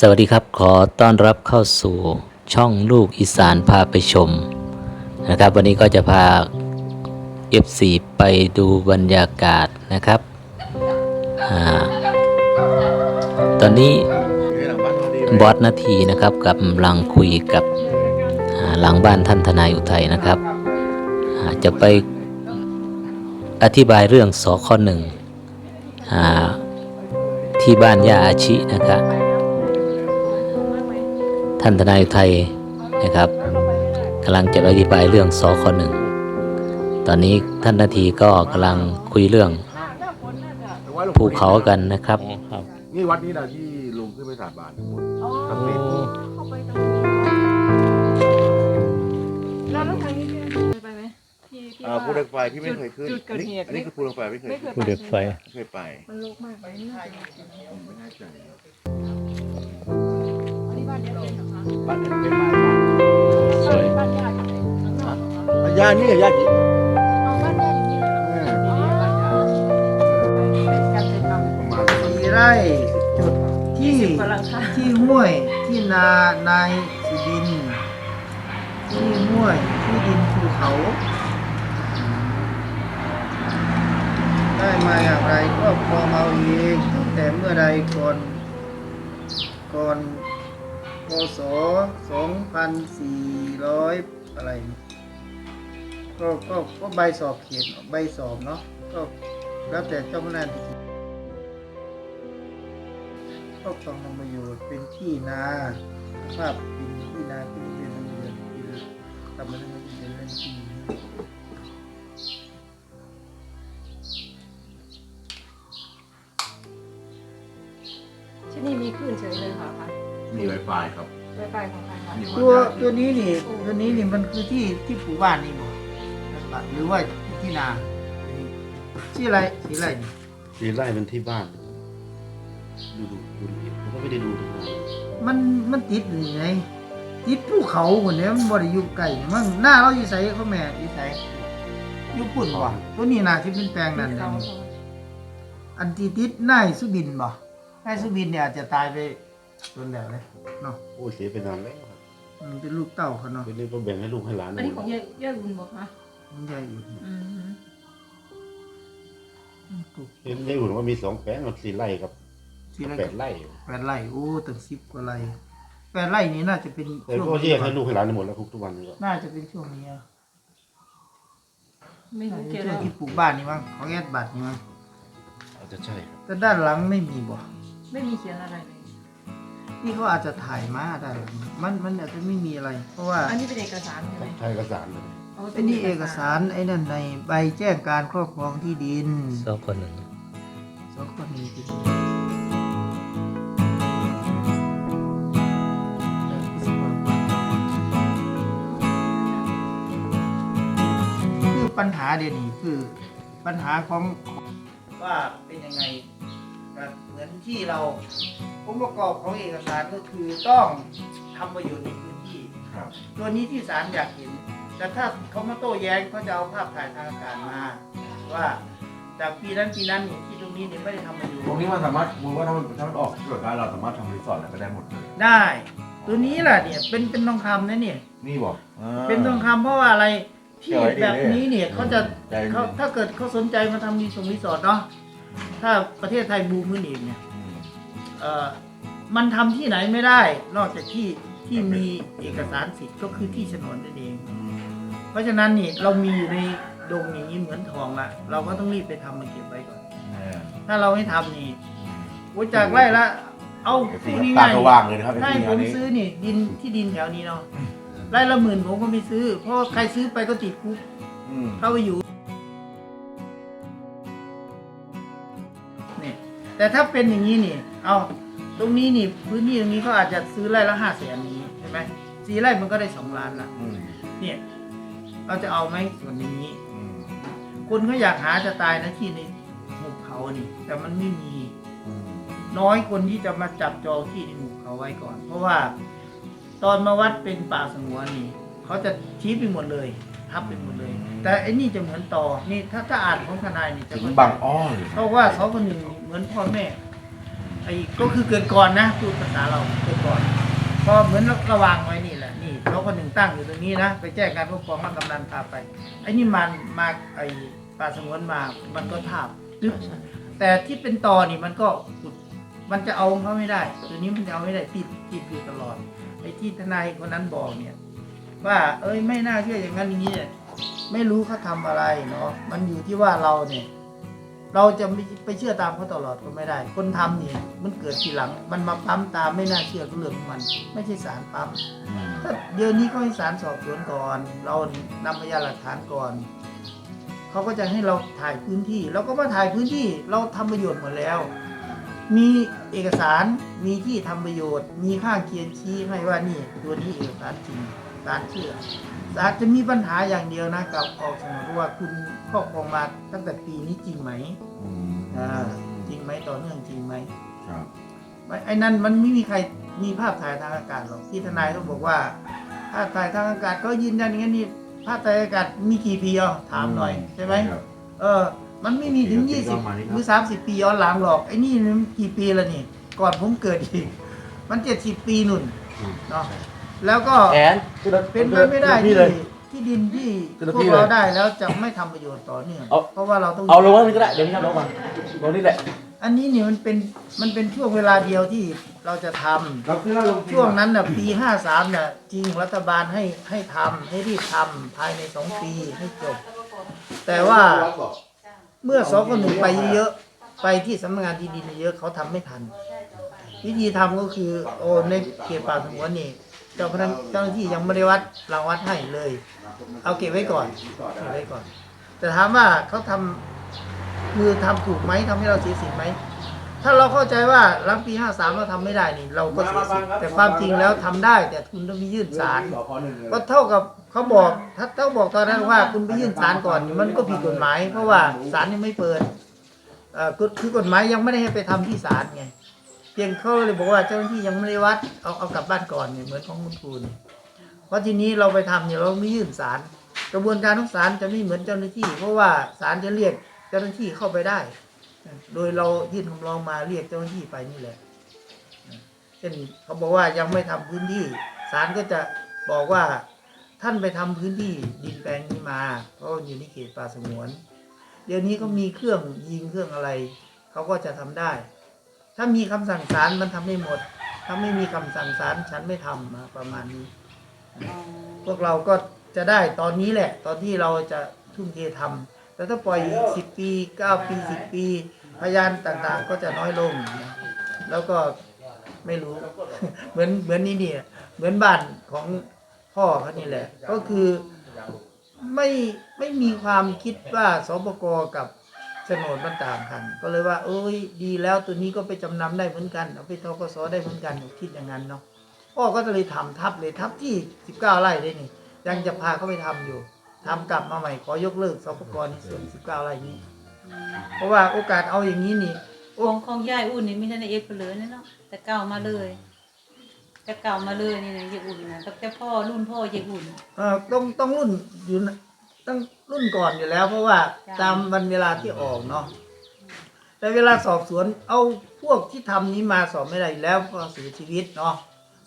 สวัสดีครับ ขอต้อนรับเข้าสู่ช่องลูกอีสานพาไปชมนะครับ วันนี้ก็จะพา F4 ไปดูบรรยากาศนะครับอตอนนี้บอสนาทีนะครับกำลังคุยกับหลังบ้านท่านทนายอุทัยนะครับ จะไปอธิบายเรื่องสคหนึ่งที่บ้านย่าอาชินะครับ ท่านทนายอุทัยนะครับกำลังจะอธิบายเรื่องสคหนึ่งตอนนี้ท่านนาทีก็กำลังคุยเรื่องภูเขากันนะครับ นี่วัดนี้นะที่ลุงขึ้นไปสาบานทั้งหมดทั้งเม็ดเข้าไปตรงนี้แล้วทางนี้ไปไหมที่ที่อ่าว่าภูเหล็กไฟพี่ไม่เคยขึ้นจุดเกิดเหตุอันนี้คือภูเหล็กไฟไม่เคยภูเหล็กไฟไม่เคยไป มันโลกมากไปน่าจะมีผมไม่แน่ใจอันนี้บ้านเดียวกันเหรอคะ บ้านนี้เป็นไม้สวยบ้านญาติอยู่ไหนข้านอกเหรอคะบ้านญาตินี่ญาติเอาบ้านญาติอยู่นี่เลยเหรออ๋อบ้านญาติเป็นการไปทำประมาณสี่ไร่จุดที่ที่ห้วยที่นานายสุดิน ที่ห้วยที่ดินภูเขาได้มาอย่างไรก็พอมาเอาเองแต่เมื่อใดก่อนก่อน พศสองพันสี่ร้อะไร ก็ก็ก็ใบสอบเขียนใบสอบเนาะก็แล้วแต่เจ้าพนักงานที่ครอบครองทำประโยชน์เป็นที่นาภาพเป็นที่นาที่เป็นเรือนที่ทำมาได้ไม่เป็นเรื่องที่ที่ ตัวตัวนี้นี่ตัวนี้นี่มันคือที่ที่ปู่บ้านนี่บ่หรือว่าที่นาชื่ออะไรชื่ออะไรนี่สีไร่เป็นที่บ้าน ดูดูดูดูผมก็ไม่ได้ดูทุกวันมันมันติดนี่ไงติดภูเขาคนเนี้ยมันบ่ได้อยู่ไกลมั่งหน้าเราอยู่ไสเขาแม่อยู่ไสอยู่ปุ่นบ่ตัวนี้น่าที่เป็นแปลงนั่นเขาน่ะอันที่ติดนายสุบินบ่นายสุบินเนี่ยอาจจะตายไปจนแล้วเลยเนาะโอ้ยเสียไปนานแล้วครับ มันเป็นลูกเต้าเขาเนาะเป็นเรื่องก็แบ่งให้ลูกให้หลานอันนี้ของยายยายบุญบอกคะมันใหญ่อยู่อืมปลูกเห็นได้หุ่นว่ามีสองแปลงกับสี่ไร่ครับสี่ไร่แปดไร่แปดไร่โอ้ตั้งสิบกว่าไร่แปดไร่นี้น่าจะเป็นแต่ช่วงก็แยกให้ลูกให้หลานหมดแล้วทุกวันนี้ก็น่าจะเป็นช่วงนี้อะไม่น่ารู้จะเกี่เป็ยนวช่วงที่ปลูกบ้านนี่มั้งของแอดบัตรนี่มั้งอาจจะใช่ครับแต่ด้านหลังไม่มีบ่ไม่มีเขียนอะไรเลย นี่เขาอาจจะถ่ายมาด้านหลังมันมันอาจจะไม่มีอะไร เพราะว่าอันนี้เป็นเอกสารใช่ไหมใช่เอกสารเลยอ๋อไอ้นี่เอกสารไอ้นั่นในใบแจ้งการครอบครองที่ดินสคหนึ่งสองคนนี้ที่ดินคือปัญหาเดี๋ยวนี้คือปัญหาของว่าเป็นยังไง ก็เหมือนที่เราองค์ประกอบของเอกสารก็คือต้องทำประโยชน์ในพื้นที่ ครับ ตัวนี้ที่ศาลอยากเห็น แต่ถ้าเขามาโต้แย้งเขาจะเอาภาพถ่ายทางอากาศมา ว่าจากปีนั้นปีนั้นนี่ที่ตรงนี้เนี่ยไม่ได้ทำประโยชน์ตรงนี้มันสามารถมูลว่าถ้ามันถ้ามันออกเกิดได้เราสามารถทำรีสอร์ทอะไรก็ได้หมดเลยได้ ตัวนี้แหละเนี่ยเป็นเป็นทองคำนะเนี่ย นี่บอกเป็นทองคำเพราะว่าอะไรที่เก็บไว้ดีแบบนี้เนี่ยเขาจะใจดีเขาถ้าเกิดเขาสนใจมาทำรีสอร์ทรีสอร์ทเนาะ ถ้าประเทศไทยบูมขึ้นอีกเนี่ยอืมเอ่อมันทำที่ไหนไม่ได้ นอกจากที่ที่มีเอกสารสิทธิ์ก็คือที่โฉนดนั่นเองอืมเพราะฉะนั้นนี่เรามีอยู่ในดงอย่างนี้เหมือนทองละเราก็ต้องรีบไปทำมาเก็บไว้ก่อนเนี่ยถ้าเราไม่ทำนี่โอ้ยจากไร่ละ เอาเอฟพูซีดตาง่ายก็ว่างเลยนะครับๆถ้าให้เอฟซีผอันมนี้ซื้อนี่ ดินที่ดินแถวนี้เนาะไร่ละหมื่นผมก็ไม่ซื้อ เพราะว่าใครซื้อไปก็ติดคุกอืม เข้าไปอยู่ แต่ถ้าเป็นอย่างนี้นี่ เอาตรงนี้นี่พื้นที่ตรงนี้เขาอาจจะซื้อไร่ละห้าแสนนี้ใช่ไหมสี่ไร่มันก็ได้สองล้านละอืมเนี่ยเราจะเอาไหมส่วนนี้ อืมคนเขาอยากหาจะตายนะที่ในหุบเขานี่ แต่มันไม่มี อืมน้อยคนที่จะมาจับจองที่ในหุบเขาไว้ก่อน เพราะว่า ตอนมาวัดเป็นป่าสงวนนี่เขาจะชี้ไปหมดเลย ทับไปหมดเลย แต่ไอ้นี่จะเหมือนต่อนี่ถ้าถ้าอ่านของทนายนี่จะถึงเข้ใจบางอ้อเลยเพราะว่าสองคนหนึ่งเหมือนพ่อแม่ไอ้ก็คือเกินก่อนนะพูดภาษาเราเกินก่อนพอเหมือนระวางไว้นี่แหละนี่เขาคนหนึ่งตั้งอยู่ตรงนี้นะไปแจ้งการปกครองมากำนันพาไปไอ้นี่มันมาไอ้ป่าสงวนมามันก็ทาบตึ๊บ แต่ที่เป็นตอนี่มันก็ขุดมันจะเอาของเขาไม่ได้ตัวนี้มันจะเอาไม่ได้ติดติดอยู่ตลอดไอ้ที่ทนายคนนั้นบอกเนี่ย ว่า เอ้ยไม่น่าเชื่ออย่างนั้นอย่างนี้เนี่ยไม่รู้เขาทำอะไรเนาะมันอยู่ที่ว่าเราเนี่ย เราจะไม่ไปเชื่อตามเขาตลอดก็ไม่ได้ คนทำเนี่ยมันเกิดทีหลัง มันมาปั๊มตามไม่น่าเชื่อเรื่องของมัน ไม่ใช่สารปั๊มถ้าเดี๋ยวนี้ก็ให้สารสอบสวนก่อน เรานำพยานหลักฐานก่อนเขาก็จะให้เราถ่ายพื้นที่เราก็มาถ่ายพื้นที่เราทำประโยชน์หมดแล้ว มีเอกสารมีที่ทำประโยชน์ มีข้างเคียงชี้ให้ว่านี่ตัวนี้เอกสารจริง สารเชื่ออาจจะมีปัญหาอย่างเดียวนะกับออกโฉนดว่าคุณครอบครองมาตั้งแต่ปีนี้จริงไหมอ่าจริงไหมต่อเนื่องจริงไหม ครับไม่ไอ้นั่นมันไม่มีใครมีภาพถ่ายทางอากาศหรอกที่ทนายต้องบอกว่าภาพถ่ายทางอากาศก็ยืนยันอย่างนี้นี่ภาพถ่ายอากาศมีกี่ปีอะถามหน่อยใช่ไหมครับ เออ มันไม่มีถึง เดี๋ยี่ยวสิบประมาณนี้ครับ หรือสามสิบปีย้อนหลังหรอกไอ้นี่มันกี่ปีแล้วนี่ ก่อนผมเกิดอีก มันเจ็ดสิบปีนุ่น อืมเนาะ แล้วก็แอนเป็นไปไม่ได้พี่ที่เลย ที่ดินที่ขึ้นรถพวพี่กเลยเราได้แล้วจะไม่ทำประโยชน์ต่อเนื่องเอา เพราะว่าเราต้องเอาลงไว้นี่ก็ได้เดี๋ยวพี่ทำลงมาลงนี่แหละอันนี้เนี่ยมันเป็นมันเป็นช่วงเวลาเดียวที่เราจะทำเราขึ้นแล้วลงช่วงนั้นน่ะปีห้าสามน่ะจริงรัฐบาลให้ให้ทำให้รีบทำภายในสองปีให้จบ แต่ว่าเมื่อสคหนึ่งไปเยอะๆไปที่สำนักงานที่ดินเยอะเขาทำไม่ทัน วิธีทำก็คือโอ้ในเขตป่าสงวนนี่ เจ้าพนักเจ้าหน้าที่ยังไม่ได้วัดรางวัดให้เลย เอาเก็บไว้ก่อนเก็บไว้ก่อน แต่ถามว่าเขาทำมือทำถูกไหมทำให้เราเสียสิทธิ์ไหมถ้าเราเข้าใจว่าหลังปีห้าสามเราทำไม่ได้นี่ เราก็เสียสิทธิ์แต่ความจริงแล้วทำได้ แต่คุณต้องไปยื่นศาลก็เท่ากับเขาบอก ถ้าเท่าบอกตอนนั้นว่าคุณไปยื่นศาลก่อนนี่มันก็ผิดกฎหมาย เพราะว่าศาลยังไม่เปิดเอ่อคือคือกฎหมายยังไม่ได้ให้ไปทำที่ศาลไง เพียงเขาเลยบอกว่าเจ้าหน้าที่ยังไม่ได้วัดเอาเอากลับบ้านก่อนเนี่ยเหมือนของคุณครูนี่เพราะทีนี้เราไปทำเนี่ยเราไม่ยื่นศาลกระบวนการของศาลจะไม่เหมือนเจ้าหน้าที่ เพราะว่าศาลจะเรียกเจ้าหน้าที่เข้าไปได้ โดยเรายื่นคำร้องมาเรียกเจ้าหน้าที่ไปนี่แหละเช่นเขาบอกว่ายังไม่ทำพื้นที่ศาลก็จะบอกว่าท่านไปทำพื้นที่ดินแปลงนี้มาเพราะอยู่ในเขตป่าสงวน เดี๋ยวนี้ก็มีเครื่องยิงเครื่องอะไรเขาก็จะทำได้ ถ้ามีคำสั่งศาลมันทำได้หมด ถ้าไม่มีคำสั่งศาลฉันไม่ทำมาประมาณนี้ พวกเราก็จะได้ตอนนี้แหละ ตอนที่เราจะทุ่มเททำแต่ถ้าปล่อยสิบปีเก้าปีสิบปี พยานต่างๆ ก็จะน้อยลงนะแล้วก็ไม่รู้ เหมือนเหมือนนี่เนี่ยเหมือนบ้านของพ่อเขานี่แหละ ก็คือไม่ไม่มีความคิดว่าสปกกับ โฉนดมันต่างกัน ก็เลยว่า เอ้ย ดีแล้วตัวนี้ก็ไปจำนำได้เหมือนกันเอาไปทกสได้เหมือนกันคิดอย่างนั้นเนาะพ่อก็เลยทำทับเลยทับที่สิบเก้าไร่เลยนี่ ยังจะพาเขาไปทำอยู่ทำกลับมาใหม่ขอยกเลิกสปกรในส่วนสิบเก้าไร่นี้ เพราะว่าโอกาสเอาอย่างนี้นี่ของของยายอุ่นนี่มีแต่ในเอ็ดไปเลยนี่เนาะแต่เก่ามาเลยแต่เก่ามาเลยนี่นะยายอุ่นนะตั้งแต่พ่อรุ่นพ่อยายอุ่นเอ่อต้องต้องรุ่นอยู่นะ ต้องรุ่นก่อนอยู่แล้ว เพราะว่าจ้ะตามวันเวลาที่ออกเนาะแต่เวลาสอบสวนเอาพวกที่ทำนี้มาสอบไม่ได้อยู่แล้วก็เสียชีวิตเนาะ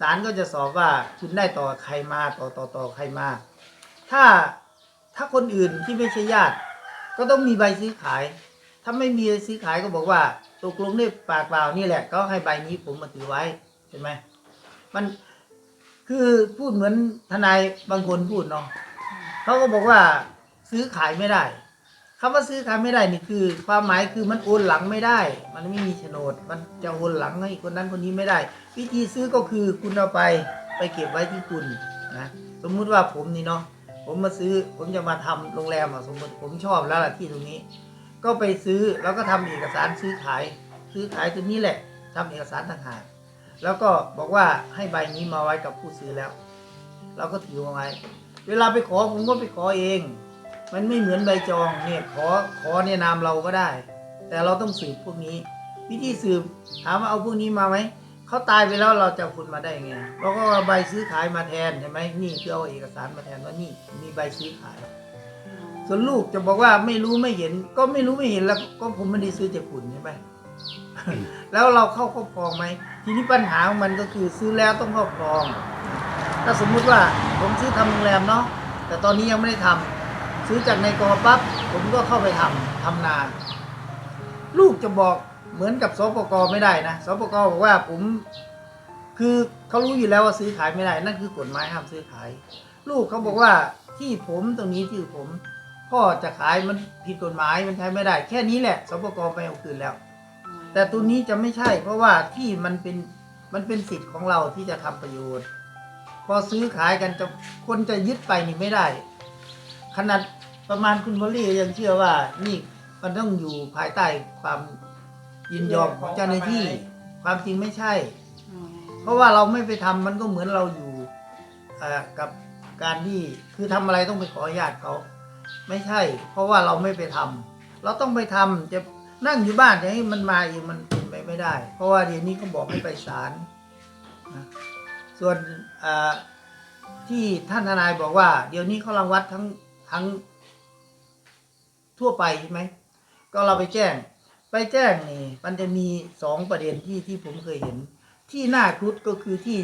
ศาลก็จะสอบว่าคุณได้ต่อใครมาต่อต่อต่อใครมา ถ้าถ้าคนอื่นที่ไม่ใช่ญาติ ก็ต้องมีใบซื้อขาย ถ้าไม่มีใบซื้อขายก็บอกว่าตกลงด้วยปากเปล่านี่แหละ ก็ให้ใบนี้ผมมาถือไว้ใช่ไหมมันคือพูดเหมือนทนายบางคนพูดเนาะ เขาก็บอกว่าซื้อขายไม่ได้คำว่าซื้อขายไม่ได้นี่คือ ความหมายคือมันโอนหลังไม่ได้ มันไม่มีโฉนด มันจะโอนหลังให้คนนั้นคนนี้ไม่ได้ วิธีซื้อก็คือคุณเอาไปไปเก็บไว้ที่คุณนะสมมุติว่าผมนี่เนาะผมมาซื้อผมจะมาทำโรงแรมอะสมมติผมชอบแล้วล่ะที่ตรงนี้ ก็ไปซื้อแล้วก็ทำเอกสารซื้อขาย ซื้อขายตรงนี้แหละทำเอกสารต่างหากแล้วก็บอกว่าให้ใบนี้มาไว้กับผู้ซื้อแล้ว เราก็ถือมาไว้ เวลาไปขอผมก็ไปขอเอง มันไม่เหมือนใบจองเนี่ยขอขอในนามเราก็ได้ แต่เราต้องสืบพวกนี้ วิธีสืบถามว่าเอาพวกนี้มาไหมเขาตายไปแล้วเราจะคุณมาได้ไงเราก็เอาใบซื้อขายมาแทนใช่ไหมนี่คือเอาเอกสารมาแทนว่านี่มีใบซื้อขายส่วนลูกจะบอกว่าไม่รู้ไม่เห็น ก็ไม่รู้ไม่เห็นแล้ว ก็ผมไม่ได้ซื้อจากคุณใช่ไหมแล้วเราเข้าครอบครองไหมทีนี้ปัญหาของมันก็คือซื้อแล้วต้องครอบครอง ถ้าสมมุติว่าผมซื้อทำโรงแรมเนาะแต่ตอนนี้ยังไม่ได้ทำซื้อจากในกอปั๊บผมก็เข้าไปทำทำนา ลูกจะบอกเหมือนกับสปกไม่ได้นะสปกบอกว่าผม คือเขารู้อยู่แล้วว่าซื้อขายไม่ได้ นั่นคือกฎหมายห้ามซื้อขาย ลูกเขาบอกว่าที่ผมตรงนี้ที่ผมพ่อจะขายมันผิดกฎหมายมันใช้ไม่ได้ แค่นี้แหละสปกไปเอาคืนแล้ว แต่ตัวนี้จะไม่ใช่ เพราะว่าที่มันเป็นมันเป็นสิทธิ์ของเราที่จะทำประโยชน์ พอซื้อขายกันจะคนจะยึดไปนี่ไม่ได้ ขนาดประมาณคุณพอลลี่ยังเชื่อว่านี่มันต้องอยู่ภายใต้ความยินยอมของเจ้าหน้าที่ ความจริงไม่ใช่ เพราะว่าเราไม่ไปทำมันก็เหมือนเราอยู่เอ่อกับการที่คือทำอะไรต้องไปขออนุญาตเขาไม่ใช่ เพราะว่าเราไม่ไปทำเราต้องไปทำจะนั่งอยู่บ้านจะให้มันมาเองมันเป็นไปไม่ได้ เพราะว่าเดี๋ยวนี้เขาบอกให้ไปศาลนะ ส่วนที่ท่านทนายบอกว่า เดี๋ยวนี้เขารังวัดทั้งทั้งทั่วไปใช่ไหมก็เราไปแจ้ง ไปแจ้งนี่มันจะมีสองประเด็นที่ที่ผมเคยเห็น ที่หน้าครุฑก็คือที่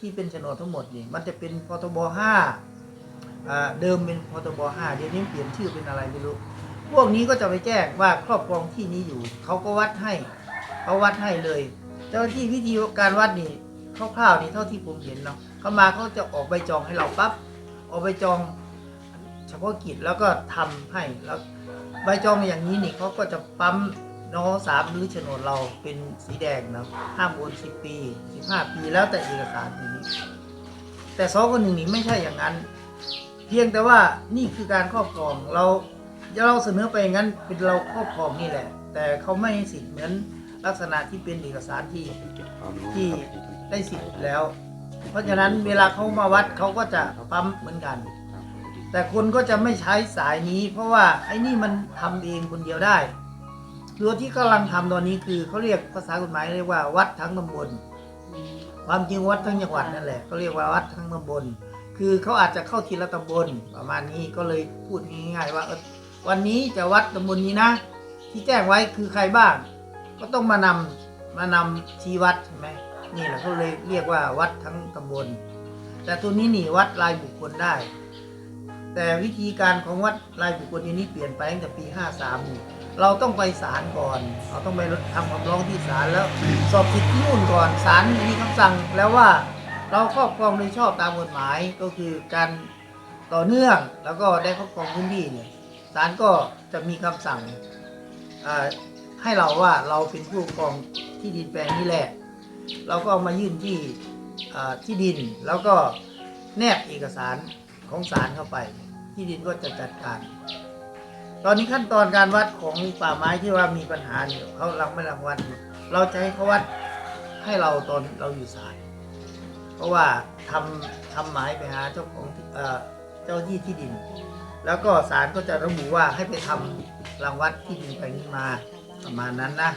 ที่เป็นโฉนดทั้งหมดนี่มันจะเป็นพทบห้าเดิมเป็นพทบห้าเดี๋ยวนี้เปลี่ยนชื่อเป็นอะไรไม่รู้พวกนี้ก็จะไปแจ้งว่าครอบครองที่นี้อยู่เขาก็วัดให้เขาวัดให้เลย เจ้าที่วิธีการวัดนี่ คร่าวๆนี่เท่าที่ผมเห็นเนาะเขามาเขาจะออกใบจองให้เราปั๊บออกใบจองเฉพาะกิจแล้วก็ทำให้แล้วใบจองอย่างนี้นี่เขาก็จะปั๊มนอสามหรือโฉนดเราเป็นสีแดงนะห้ามโอนสิบปีสิบห้าปีแล้วแต่เอกสารนี้ แต่สองคนหนึ่งนี่ไม่ใช่อย่างนั้น เพียงแต่ว่านี่คือการครอบครองเราเราเสนอไปอย่างนั้นเป็นเราครอบครองนี่แหละ แต่เขาไม่ให้สิทธิ์เหมือนลักษณะที่เป็นเอกสารที่ที่ ได้สิทธิ์แล้ว เพราะฉะนั้นเวลาเขามาวัดเขาก็จะปั๊มเหมือนกัน แต่คนก็จะไม่ใช้สายนี้ เพราะว่าไอ้นี่มันทำเองคนเดียวได้ตัวที่กำลังทำตอนนี้คือเขาเรียกภาษากฎหมายเรียกว่าวัดทั้งตำบลความจริงวัดทั้งจังหวัดนั่นแหละเขาเรียกว่าวัดทั้งตำบลคือเขาอาจจะเข้าทีละตำบลประมาณนี้ก็เลยพูดง่ายๆว่าวันนี้จะวัดตำบลนี้นะ ที่แจ้งไว้คือใครบ้าง ก็ต้องมานำมานำชี้วัดใช่ไหม นี่แหละเขาเลยเรียกว่าวัดทั้งตำบล แต่ตัวนี้หนีวัดรายบุคคลได้ แต่วิธีการของวัดรายบุคคลทีนี้เปลี่ยนไปตั้งแต่ปี 53 เราต้องไปศาลก่อน เราต้องไปทำคำร้องที่ศาลแล้ว สอบสิทธิ์ที่นู่นก่อนศาลมีคำสั่งแล้วว่าเราครอบครองโดยชอบตามกฎหมายก็คือการต่อเนื่องแล้วก็ได้ครอบครองพื้นที่เนี่ยศาลก็จะมีคำสั่งให้เราว่าเราเป็นผู้ครองที่ดินแปลงนี้แหละ เราก็เอามายื่นที่ที่ดิน แล้วก็แนบเอกสารของศาลเข้าไป ที่ดินก็จะจัดการ ตอนนี้ขั้นตอนการวัดของป่าไม้ที่ว่ามีปัญหาเนี่ยเขารังไม่รังวัดเราจะให้เขาวัดให้เราตอนเราอยู่ศาลเพราะว่าทำทำหมายไปหาเจ้าของเจ้าที่ที่ดิน แล้วก็ศาลก็จะระบุว่าให้ไปทำรังวัดที่ดินไปนี้มาประมาณนั้นนะ